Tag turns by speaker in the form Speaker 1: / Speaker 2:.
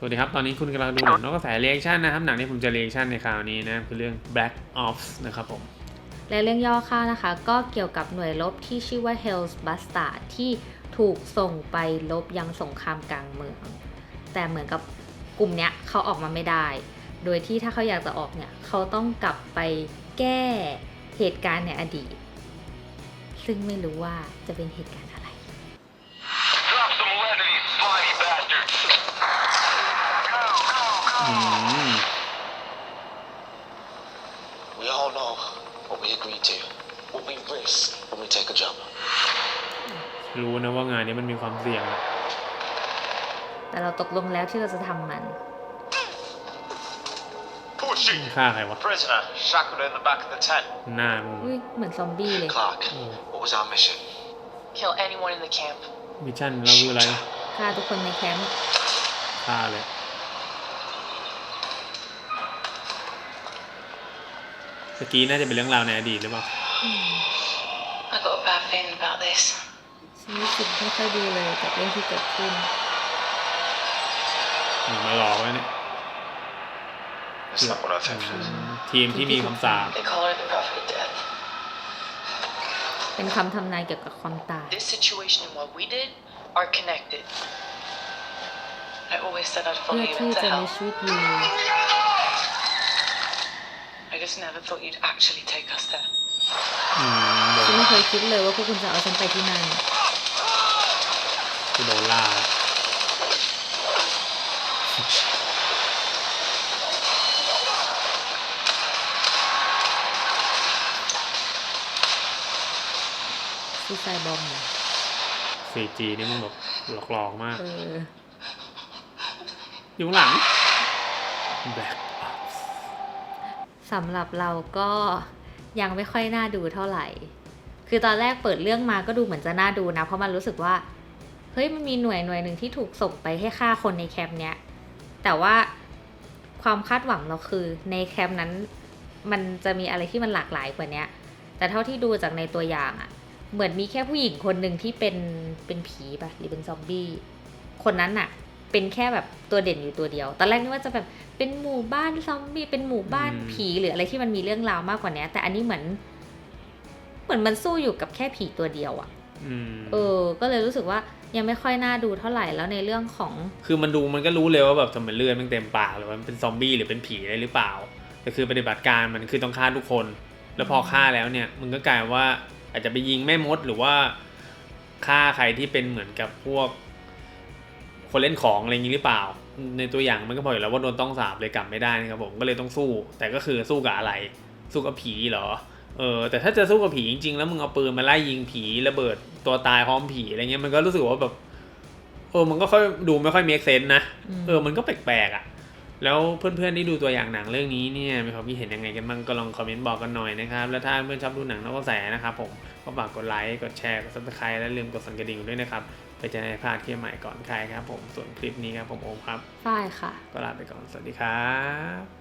Speaker 1: สวัสดีครับ ตอนนี้คุณกำลังดูหนังนอกกระแสเรีแอคชั่นนะครับ หนังที่ผมจะเรีแอคชั่นในคราวนี้นะ คือเรื่อง Black Ops นะครับผม
Speaker 2: และเรื่องย่อค่านะคะ ก็เกี่ยวกับหน่วยรบที่ชื่อว่า Hell's Bastard ที่ถูกส่งไปลบยังสงครามกลางเมือง แต่เหมือนกับกลุ่มเนี้ยเขาออกมาไม่ได้ โดยที่ถ้าเขาอยากจะออกเนี่ย เขาต้องกลับไปแก้เหตุการณ์ในอดีต ซึ่งไม่รู้ว่าจะเป็นเหตุการณ์
Speaker 3: We all know what we agreed to, what we risk when we take a jump.
Speaker 1: รู้นะว่างานนี้มันมีความเสี่ยงอะ
Speaker 2: แต่เราตกลงแล้วที่เราจะทำมัน
Speaker 4: Pushing.
Speaker 1: ฆ่าใครวะ
Speaker 4: Prisoner shackled in the back of the tent.
Speaker 1: หน้ามึง
Speaker 2: อุ้ยเหมือนซอมบี้เลย
Speaker 3: Clark,
Speaker 1: Oh.
Speaker 3: what was our mission?
Speaker 5: Kill anyone in the camp.
Speaker 1: มิชชั่นเราคืออะไร
Speaker 2: ฆ่าทุกคนในแคมป์
Speaker 1: ฆ่าเลย ตะกี้น่าจะเป็นเรื่องราวในอดีตหรือเปล่า
Speaker 5: I got a bad feeling about this.
Speaker 2: ฉันรู้สึกไม่ค่อยดีเลยกับเรื่องที่เกิดขึ้น
Speaker 1: หนูมาหลอกไว้เนี่ย
Speaker 4: It's not what I think it is.
Speaker 1: ทีมที่มีคำสาป
Speaker 5: They call her the prophet of death.
Speaker 2: เป็นคำทำนายเกี่ยวกับความตาย
Speaker 5: This situation and what we did are connected. I always said I'd
Speaker 2: เพื่
Speaker 5: follow
Speaker 2: อ
Speaker 5: you
Speaker 2: ที่
Speaker 5: into
Speaker 2: จะมี
Speaker 5: hell.
Speaker 2: ชีวิตอยู่
Speaker 5: I just never thought you'd actually take us there.
Speaker 1: อืมโด
Speaker 2: ฉัน
Speaker 1: น
Speaker 2: ไม่เคยคิดเลยว่าพวกคุณจะเอาฉันไปที่นั่น
Speaker 1: กูโดนล่า
Speaker 2: ซูซายบอมเนี่ย
Speaker 1: 4G นี่มึงแบบหลอกๆมาก
Speaker 2: เออ
Speaker 1: อยู่ข้างหลัง Black Ops
Speaker 2: สำหรับเราก็ยังไม่ค่อยน่าดูเท่าไหร่ คือตอนแรกเปิดเรื่องมาก็ดูเหมือนจะน่าดูนะ เพราะมันรู้สึกว่า เฮ้ยมันมีหน่วยหน่วยหนึ่งที่ถูกส่งไปให้ฆ่าคนในแคมป์เนี้ย แต่ว่าความคาดหวังเราคือในแคมป์นั้น มันจะมีอะไรที่มันหลากหลายกว่านี้แต่เท่าที่ดูจากในตัวอย่างอะเหมือนมีแค่ผู้หญิงคนหนึ่งที่เป็นเป็นผีปะหรือเป็นซอมบี้ คนนั้นอะ เป็นแค่แบบตัวเด่นอยู่ตัวเดียว ตอนแรกนึกว่าจะแบบเป็นหมู่บ้านซอมบี้เป็นหมู่บ้าน
Speaker 1: อืม
Speaker 2: ผีหรืออะไรที่มันมีเรื่องราวมากกว่านี้แต่อันนี้เหมือน เหมือนมันสู้อยู่กับแค่ผีตัวเดียวอะ
Speaker 1: อืม
Speaker 2: เออ ก็เลยรู้สึกว่ายังไม่ค่อยน่าดูเท่าไหร่แล้วในเรื่องของ
Speaker 1: คือมันดูมันก็รู้เลยว่าแบบทำไมเลือดมันเต็มปากหรือว่ามันเป็นซอมบี้หรือเป็นผีอะไรหรือเปล่าแต่คือปฏิบัติการมันคือต้องฆ่าทุกคน แล้วพอฆ่าแล้วเนี่ย มันก็กลายว่าอาจจะไปยิงแม่มดหรือว่าฆ่าใครที่เป็นเหมือนกับพวก คนเล่นของอะไรอย่างนี้หรือเปล่า ในตัวอย่างมันก็บอกอยู่แล้วว่าโดนต้องสาบเลยกลับไม่ได้นะครับผมก็เลยต้องสู้ แต่ก็คือสู้กับอะไร สู้กับผีเหรอเออแต่ถ้าจะสู้กับผีจริงๆ แล้วมึงเอาปืนมาไล่ยิงผีระเบิดตัวตายพร้อมผีอะไรเงี้ยมันก็รู้สึกว่าแบบเออมันก็ค่อยดูไม่ค่อยมีเซนนะ
Speaker 2: อืม
Speaker 1: เออมันก็แปลกๆอะ แล้วเพื่อนๆที่ดูตัวอย่างหนังเรื่องนี้เนี่ยมีความคิดเห็นยังไงกันบ้างก็ลองคอมเมนต์บอกกันหน่อยนะครับ แล้วถ้าเพื่อนชอบดูหนังนอกกระแสนะครับผมก็ฝากกดไลค์กดแชร์กดซับสไครต์และลืมกดสั่นกระดิ่งด้วยนะครับเพื่อจะได้ไม่พลาดคลิปใหม่ก่อนใครครับผมส่วนคลิปนี้ครับผมโอมครับ
Speaker 2: ฝ้ายค่ะ
Speaker 1: ก็ลาไปก่อนสวัสดีครับ